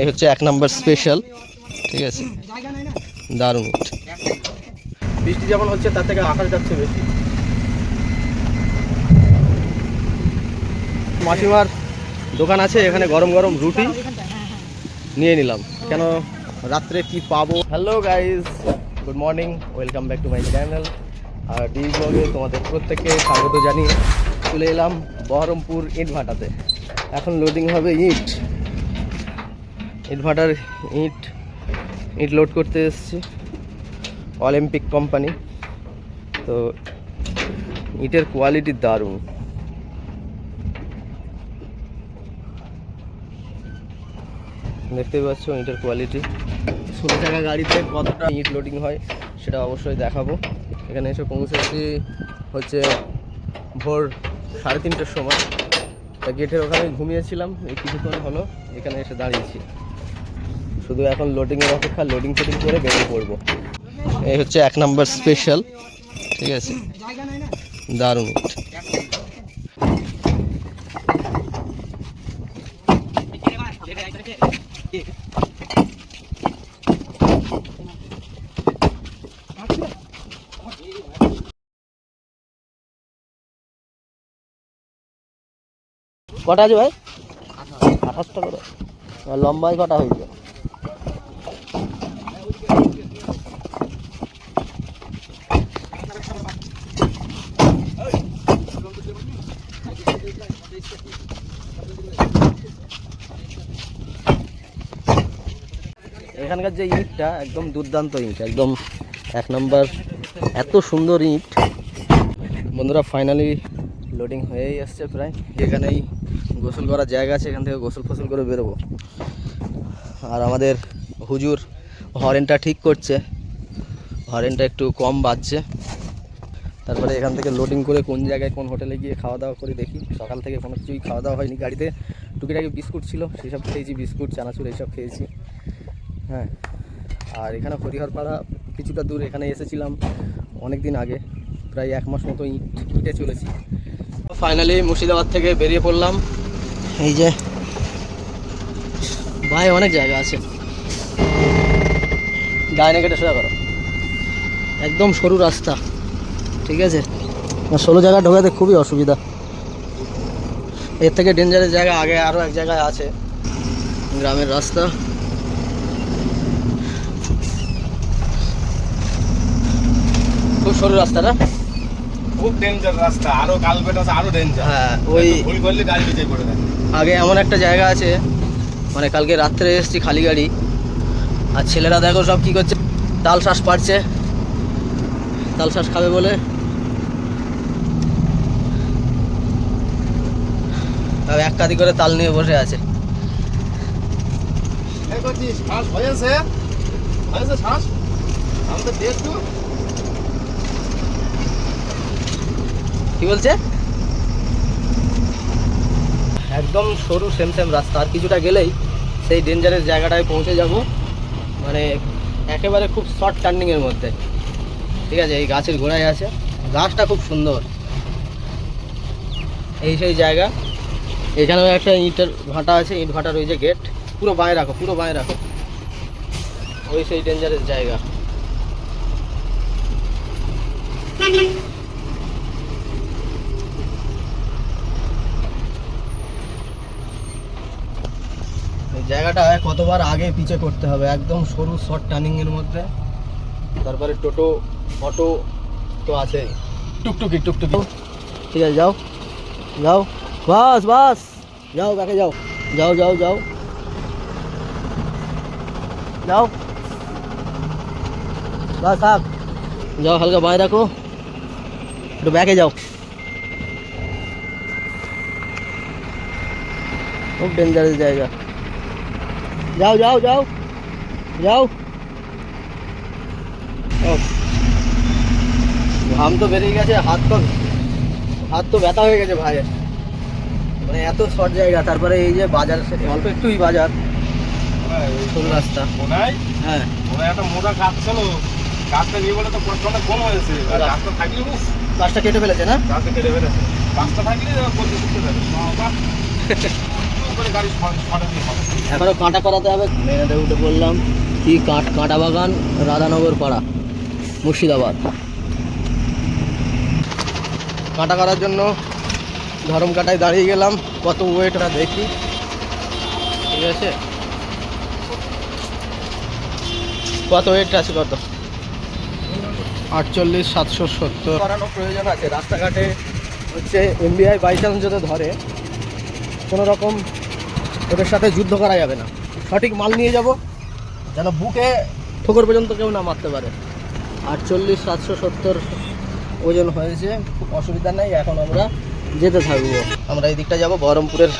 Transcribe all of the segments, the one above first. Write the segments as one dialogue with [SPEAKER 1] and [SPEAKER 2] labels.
[SPEAKER 1] এই হচ্ছে এক নাম্বার স্পেশাল ঠিক আছে? দারুণ। ইট বৃষ্টি যেমন হচ্ছে, তার থেকে আকাশ যাচ্ছে বেশি। মাসিমার দোকান আছে, এখানে গরম গরম রুটি নিয়ে নিলাম। কেন রাত্রে কি পাবো? Hello guys good morning welcome back to my channel R D ব্লগে তোমাদের প্রত্যেককে স্বাগত জানিয়ে চলে এলাম বহরমপুর ইট ভাটাতে এখন লোডিং হবে ইট। ইট ভাটার ইট ইট লোড করতে এসেছি। অলিম্পিক কোম্পানি তো ইটের কোয়ালিটি দারুণ। দেখতেই পাচ্ছ ইটের কোয়ালিটি ষোলো টাকা গাড়িতে কতটা ইট লোডিং হয় সেটা অবশ্যই দেখাবো। এখানে এসে পৌঁছেছি হচ্ছে ভোর সাড়ে তিনটের সময়। তা গেটের ওখানে ঘুমিয়েছিলাম, এই কিছুক্ষণ হলো, এখানে এসে দাঁড়িয়েছি। শুধু এখন লোডিংয়ের অপেক্ষা লোডিং ফোডিং করে বেরিয়ে পড়ব। এই হচ্ছে এক নাম্বার স্পেশাল ঠিক আছে? দারুণ। কটা আছে ভাই? আঠাশটা করে। লম্বায় কটা হয়েছে? এখানকার যে ইটটা, একদম দুর্দান্ত ইট, একদম এক নম্বর, এত সুন্দর ইট। বন্ধুরা ফাইনালি লোডিং হয়েই আসছে প্রায়। এখানেই গোসল করার জায়গা আছে, এখান থেকে গোসল ফসল করে বেরোবো। আর আমাদের হুজুর হরেনটা ঠিক করছে। হরেনটা একটু কম বাজছে। তারপরে এখান থেকে লোডিং করে কোন জায়গায় কোন হোটেলে গিয়ে খাওয়া দাওয়া করে দেখি। সকাল থেকে কোনো কিছুই খাওয়া দাওয়া হয়নি, গাড়িতে টুকিটাকি বিস্কুট ছিল, সেসব খেয়েছি, বিস্কুট, চানাচুর, এইসব খেয়েছি। হ্যাঁ। আর এখানে হরিহরপাড়া কিছুটা দূর, এখানে এসেছিলাম অনেক দিন আগে, প্রায় এক মাস মতো ইট, ইটে চলেছি। ফাইনালি মুর্শিদাবাদ থেকে বেরিয়ে পড়লাম। এই যে, ভাই অনেক জায়গা আছে। ডাইনে কেটে সোজা করো। একদম সরু রাস্তা, ঠিক আছে? ষোলো জায়গা ঢোকাতে খুবই অসুবিধা। এর থেকে ডেঞ্জারের জায়গা আগে আরও এক জায়গায় আছে, গ্রামের রাস্তা। খুব সরু রাস্তাটা।
[SPEAKER 2] খুব ডেঞ্জার রাস্তা আরও কালপেট আছে আরও ডেঞ্জার
[SPEAKER 1] হ্যাঁ ওই
[SPEAKER 2] ভুল করলে গাড়ি নিচে পড়ে যায়।
[SPEAKER 1] আগে এমন একটা জায়গা আছে মানে কালকে রাত্রে এসেছি খালি গাড়ি আর ছেলেরা দেখো সব কি করছে তাল শ্বাস পাড়ছে। তাল শ্বাস খাবে বলে। এক কাদি করে তাল নিয়ে বসে আছে।
[SPEAKER 2] শ্বাস হয়েছে? হয়েছে শ্বাস? আমাদের দেখু
[SPEAKER 1] কি বলছে? একদম সরু সেম সেম রাস্তা। আর কিছুটা গেলেই সেই ডেঞ্জারের জায়গাটায় পৌঁছে যাব। মানে একেবারে খুব শর্ট টার্নিংয়ের মধ্যে। ঠিক আছে, এই গাছের গোড়ায় আছে। গাছটা খুব সুন্দর। এই সেই জায়গা। এখানেও একটা ইটের ভাটা আছে। ইট ভাটার ওই যে গেট পুরো বাঁয়ে রাখো, পুরো বাঁয়ে রাখো। ওই সেই ডেঞ্জারের জায়গা। এই জায়গাটা কতবার আগে পিছে করতে হবে, একদম সরু শর্ট টার্নিংয়ের মধ্যে। তারপরে টোটো, অটো তো আছে টুকটুকি টুকটুকি। ঠিক আছে, যাও। যাও। বাস বাস। যাও ব্যাকে যাও? যাও যাও যাও। যাও। বাস, থাক। যাও, হালকা বাঁয়ে রাখো। একটু ব্যাকে যাও। খুব ডেঞ্জারাস জায়গা। যাও যাও যাও যাও ঘাম তো বেরিয়ে গেছে হাত তো হাত তো ব্যথা হয়ে গেছে ভাইয়ের মানে এত শর্ট জায়গা তারপরে এই যে বাজার অল্প একটুই বাজার। সরু রাস্তা।
[SPEAKER 2] ওনাই
[SPEAKER 1] হ্যাঁ।
[SPEAKER 2] একটা মোটা কাজ ছিল কাজটা নিয়ে বলে তো কষ্টটা কম হয়েছে।
[SPEAKER 1] আচ্ছা।
[SPEAKER 2] থাকলে
[SPEAKER 1] গাছটা কেটে ফেলেছে না?
[SPEAKER 2] কাজটা কেটে ফেলেছে। থাকলে করতে করতে পারে।
[SPEAKER 1] এখনও কাঁটা করাতে হবে। মেয়েদের উঠে বললাম কি কাঁট কাঁটা বাগান? রাধানগর পাড়া, মুর্শিদাবাদ। কাঁটা করার জন্য ধরম কাটায় দাঁড়িয়ে গেলাম। কত ওয়েটটা দেখি। ঠিক আছে? কত ওয়েট আছে কত? আটচল্লিশ, সাতশো, সত্তর। করানোর প্রয়োজন আছে। রাস্তাঘাটে হচ্ছে এমবিআই বাই চান্স যদি ধরে, কোনো রকম ওদের সাথে যুদ্ধ করা যাবে না। সঠিক মাল নিয়ে যাব, যেন বুকে ঠোকর পর্যন্ত কেউ না মারতে পারে। আটচল্লিশ সাতশো, সত্তর ওজন হয়েছে, খুব অসুবিধা নেই, এখন আমরা যেতে থাকব। আমরা এই দিকটা যাব, বহরমপুরের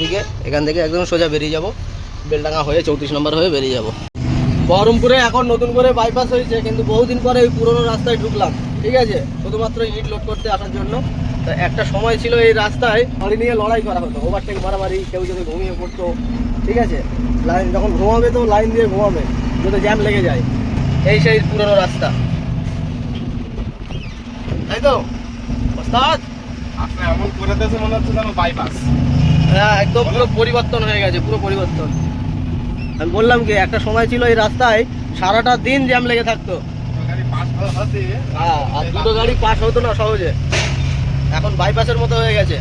[SPEAKER 1] দিকে, এখান থেকে একদম সোজা বেরিয়ে যাব। বেলডাঙ্গা হয়ে চৌত্রিশ নম্বর হয়ে বেরিয়ে যাব। বহরমপুরে এখন নতুন করে বাইপাস হয়েছে, কিন্তু বহুদিন পরে ওই পুরোনো রাস্তায় ঢুকলাম। ঠিক আছে? শুধুমাত্র ইট লোড করতে আসার জন্য। তা একটা সময় ছিল এই রাস্তায় গাড়ি নিয়ে লড়াই করা হতো ওভারটেক মারামারি কেউ যদি ঘুমিয়ে পড়তো ঠিক আছে? লাইন যখন ঘুমাবে তো লাইন দিয়ে ঘুমাবে যদি জ্যাম লেগে যায়। এই সেই পুরনো রাস্তা। তাই তো? ওস্তাদ?
[SPEAKER 2] আপনি এমন করে দিয়েছে মনে হচ্ছে যেন বাইপাস
[SPEAKER 1] হ্যাঁ একদম পুরো পরিবর্তন হয়ে গেছে পুরো পরিবর্তন। আমি বললাম কি একটা সময় ছিল এই রাস্তায় সারাটা দিন জ্যাম লেগে থাকতো। হ্যাঁ আর দুটো গাড়ি পাস হতো না সহজে। এখন বাইপাসের মতো হয়ে গেছে।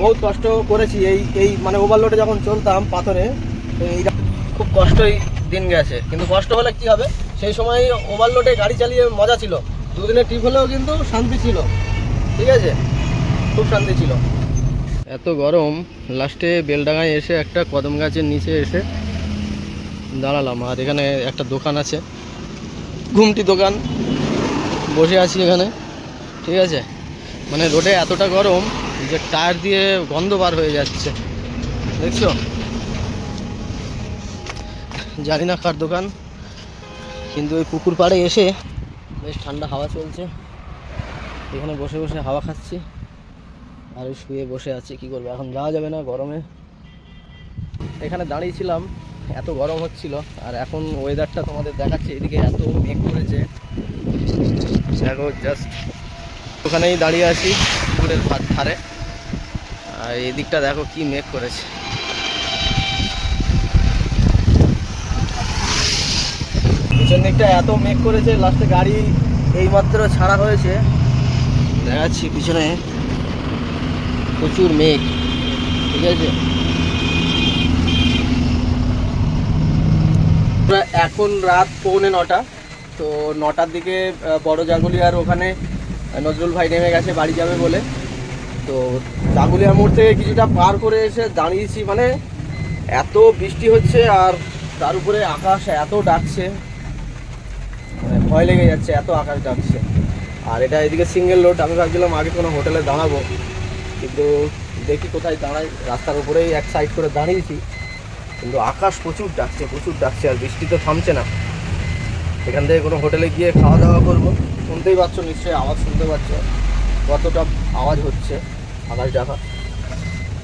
[SPEAKER 1] বহুত কষ্ট করেছি এই এই মানে ওভারলোডে যখন চলতাম পাথরে খুব কষ্টই দিন গেছে। কিন্তু কষ্ট হলে কি হবে? সেই সময় ওভারলোডে গাড়ি চালিয়ে মজা ছিল। দুদিনের ট্রিপ হলেও কিন্তু শান্তি ছিল। ঠিক আছে? খুব শান্তি ছিল। এত গরম লাস্টে বেলডাঙায় এসে একটা কদম গাছের নিচে এসে দাঁড়ালাম। আর এখানে একটা দোকান আছে। ঘুমটি দোকান। বসে আছি এখানে। ঠিক আছে? মানে রোডে এতটা গরম যে টায়ার দিয়ে গন্ধ বার হয়ে যাচ্ছে। দেখছ? জানি না কার দোকান, কিন্তু ওই পুকুর পাড়ে এসে বেশ ঠান্ডা হাওয়া চলছে। এখানে বসে বসে হাওয়া খাচ্ছি। আর শুয়ে বসে আছি, কি করব? এখন যাওয়া যাবে না গরমে। এখানে দাঁড়িয়েছিলাম, এত গরম হচ্ছিল, আর এখন ওয়েদারটা তোমাদের দেখাচ্ছে, এদিকে এত মেঘ করেছে। দেখো জাস্ট ওখানেই দাঁড়িয়ে আছি পুকুরের ধার- ধারে। আর এদিকটা দেখো কি মেঘ করেছে। পিছন দিকটা এত মেঘ করেছে লাস্টে গাড়ি এইমাত্র ছাড়া হয়েছে। দেখাচ্ছি পিছনে। প্রচুর মেঘ ঠিক আছে? এখন রাত পৌনে নটা, তো নটার দিকে বড় বড় আর ওখানে নজরুল ভাই নেমে গেছে, বাড়ি যাবে বলে। তো জাগুলিয়া মোড় থেকে কিছুটা পার করে এসে দাঁড়িয়েছি মানে এত বৃষ্টি হচ্ছে আর তার উপরে আকাশ এত ডাকছে মানে ভয় লেগে যাচ্ছে, এত আকাশ ডাকছে। আর এটা এদিকে সিঙ্গেল রোড আমি ভাবছিলাম আগে কোনো হোটেলে দাঁড়াবো, কিন্তু দেখি কোথায় দাঁড়াই রাস্তার উপরেই এক সাইড করে দাঁড়িয়েছি। কিন্তু আকাশ প্রচুর ডাকছে প্রচুর ডাকছে আর বৃষ্টি তো থামছে না। এখান থেকে কোনো হোটেলে গিয়ে খাওয়া দাওয়া করব। শুনতেই পাচ্ছ, নিশ্চয়ই আওয়াজ শুনতে পাচ্ছ, কতটা আওয়াজ হচ্ছে আকাশ ডাকা।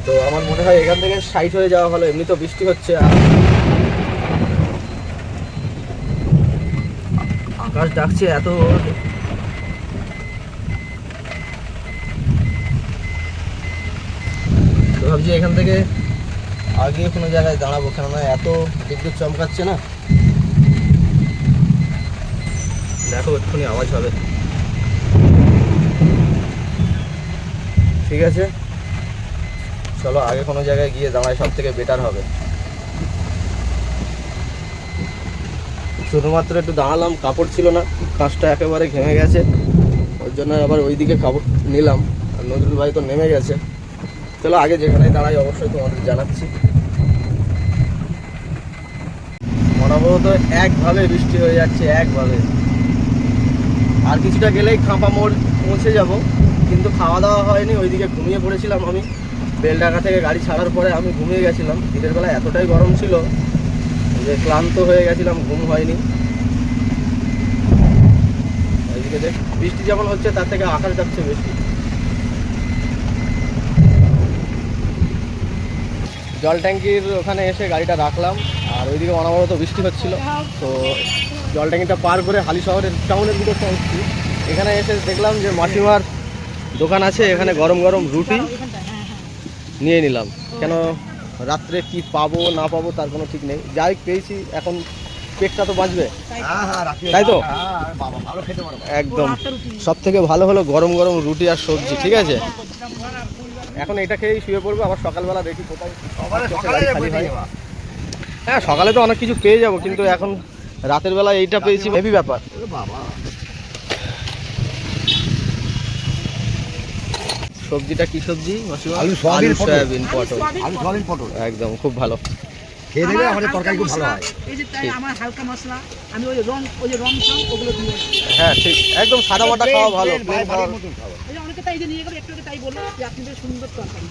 [SPEAKER 1] তো আমার মনে হয় এখান থেকে সাইড হয়ে যাওয়া ভালো এমনি তো বৃষ্টি হচ্ছে আর আকাশ ডাকছে এত ভাবছি এখান থেকে আগে কোনো জায়গায় দাঁড়াবো, কেননা এত বিদ্যুৎ চমকাচ্ছে না। দেখো এক্ষুনি আওয়াজ হবে। ঠিক আছে? চলো আগে কোনো জায়গায় গিয়ে দাঁড়ায় সব থেকে বেটার হবে। শুধুমাত্র একটু দাঁড়ালাম, কাপড় ছিল না কাঁচটা একেবারে ঘেমে গেছে। ওর জন্য আবার ওইদিকে কাপড় নিলাম, আর নজরুল ভাই তো নেমে গেছে। চলো আগে যেখানে দাঁড়াই, অবশ্যই তোমাদের জানাচ্ছি। অনবরত একভাবে বৃষ্টি হয়ে যাচ্ছে, একভাবে। আর কিছুটা গেলেই খাঁপা মোড় পৌঁছে যাব। কিন্তু খাওয়া দাওয়া হয়নি, ওইদিকে ঘুমিয়ে পড়েছিলাম আমি। বেলডাঙ্গা থেকে গাড়ি ছাড়ার পরে আমি ঘুমিয়ে গেছিলাম। দিনের বেলা এতটাই গরম ছিল যে ক্লান্ত হয়ে গেছিলাম, ঘুম হয়নি। ওইদিকে দেখ, বৃষ্টি যেমন হচ্ছে, তার থেকে আকাশ যাচ্ছে বেশি। জল ট্যাঙ্কির ওখানে এসে গাড়িটা রাখলাম, আর ওইদিকে অনবরত বৃষ্টি হচ্ছিল। তো জল ট্যাঙ্কিটা পার করে হালি শহরের টাউনের ভিতরটা হচ্ছি। এখানে এসে দেখলাম যে মাসিমার দোকান আছে এখানে গরম গরম রুটি নিয়ে নিলাম। কেন রাত্রে কি পাবো না পাবো তার কোনো ঠিক নেই। যাই পেয়েছি এখন পেটটা তো বাঁচবে।
[SPEAKER 2] হ্যাঁ হ্যাঁ
[SPEAKER 1] তাই তো?
[SPEAKER 2] হ্যাঁ
[SPEAKER 1] একদম। সব থেকে ভালো হলো গরম গরম রুটি আর সবজি ঠিক আছে? এখন এটা খেয়েই শুয়ে পড়ব আবার সকালবেলা দেখি কোথায়। হ্যাঁ সকালে তো অনেক কিছু পেয়ে যাব কিন্তু এখন রাতের বেলা এইটা পেয়েছি। হেভি ব্যাপার। সবজিটা কি সবজি
[SPEAKER 2] আলু, সয়াবিন, পটল।
[SPEAKER 1] সয়াবিন পটল।
[SPEAKER 2] আলু সোয়াবিন পটল।
[SPEAKER 1] একদম খুব ভালো।
[SPEAKER 2] খেয়ে আমাদের তরকারি খুব ভালো হয়।
[SPEAKER 3] এই যে তাই আমার হালকা মশলা আমি ওই রং ওই যে রং সং ওগুলো দিয়ে
[SPEAKER 1] হ্যাঁ ঠিক। একদম সাদা মাটা খাওয়া ভালো।
[SPEAKER 2] প্লেন,
[SPEAKER 1] খাওয়া।
[SPEAKER 3] এই যে অনেকে তাই যে নিয়ে গেল একটু তাই বলল যে আপনি সুন্দর তরকারি।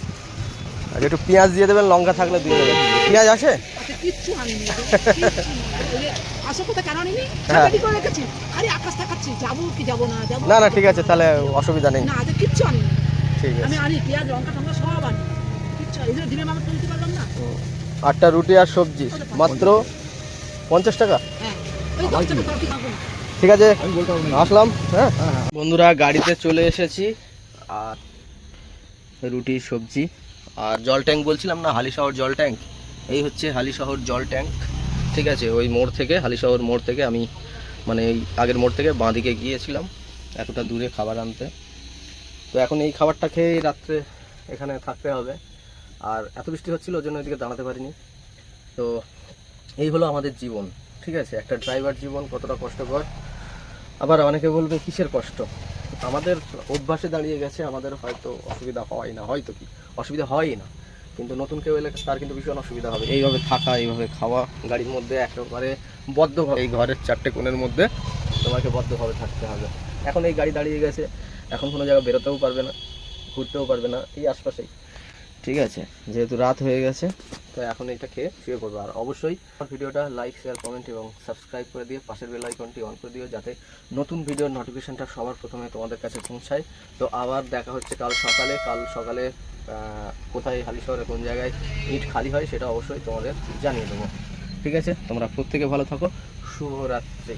[SPEAKER 1] আর একটু পেঁয়াজ দিয়ে দেবেন লঙ্কা থাকলে দিয়ে দেবেন। পেঁয়াজ আছে
[SPEAKER 3] আচ্ছা কিচ্ছু আনিনি কিচ্ছু
[SPEAKER 1] হ্যাঁ।
[SPEAKER 3] রেডি করে রেখেছি আরে আকাশ তাকাচ্ছি যাব কি যাব না
[SPEAKER 1] না না ঠিক আছে তাহলে অসুবিধা নেই।
[SPEAKER 3] কিচ্ছু আনিনি
[SPEAKER 1] ঠিক
[SPEAKER 3] আমি
[SPEAKER 1] আছে।
[SPEAKER 3] আনি পেঁয়াজ লঙ্কা টঙ্কা সব আনি। কিচ্ছু এই যে ডিমের তুলতে পারলাম না।
[SPEAKER 1] আটটা রুটি আর সবজি। মাত্র পঞ্চাশ টাকা?
[SPEAKER 3] হ্যাঁ
[SPEAKER 1] ঠিক আছে। আসলাম হ্যাঁ?
[SPEAKER 2] হ্যাঁ, হ্যাঁ।
[SPEAKER 1] বন্ধুরা গাড়িতে চলে এসেছি। আর রুটি সবজি। আর জল ট্যাঙ্ক বলছিলাম না হালিশহর জল ট্যাঙ্ক। এই হচ্ছে হালিশহর জল ট্যাঙ্ক। ঠিক আছে, ওই মোড় থেকে, হালিশহর মোড় থেকে আমি মানে এই আগের মোড় থেকে বাঁ দিকে গিয়েছিলাম, এতটা দূরে খাবার আনতে। তো এখন এই খাবারটা খেয়েই রাত্রে এখানে থাকতে হবে। আর এত বৃষ্টি হচ্ছিল, ওই জন্য ওইদিকে দাঁড়াতে পারিনি। তো এই হলো আমাদের জীবন, ঠিক আছে? একটা ড্রাইভার জীবন কতটা কষ্টকর। আবার অনেকে বলবে, কিসের কষ্ট? আমাদের অভ্যাসে দাঁড়িয়ে গেছে, আমাদের হয়তো অসুবিধা হয় না, হয়তো কি? অসুবিধা হয়ই না। কিন্তু নতুন কেউ এলে তার কিন্তু ভীষণ অসুবিধা হবে। এইভাবে থাকা এইভাবে খাওয়া গাড়ির মধ্যে একেবারে বদ্ধভাবে এই ঘরের চারটে কোণের মধ্যে তোমাকে বদ্ধভাবে থাকতে হবে। এখন এই গাড়ি দাঁড়িয়ে গেছে এখন কোনো জায়গায় বেরোতেও পারবে না ঘুরতেও পারবে না এই আশপাশেই। ঠিক আছে যেহেতু রাত হয়ে গেছে তো এখন এটা খেয়ে শুয়ে পড়ব। আর অবশ্যই ভিডিওটা লাইক শেয়ার কমেন্ট এবং সাবস্ক্রাইব করে দিয়ে পাশের বেল আইকনটি অন করে দিও যাতে নতুন ভিডিওর নোটিফিকেশনটা সবার প্রথমে তোমাদের কাছে পৌঁছায়। তো আবার দেখা হচ্ছে কাল সকালে। কাল সকালে কোথায় হালি শহরে কোন জায়গায় ইট খালি হয় সেটা অবশ্যই তোমাদের জানিয়ে দেবো। ঠিক আছে? তোমরা প্রত্যেকে ভালো থাকো। শুভরাত্রি।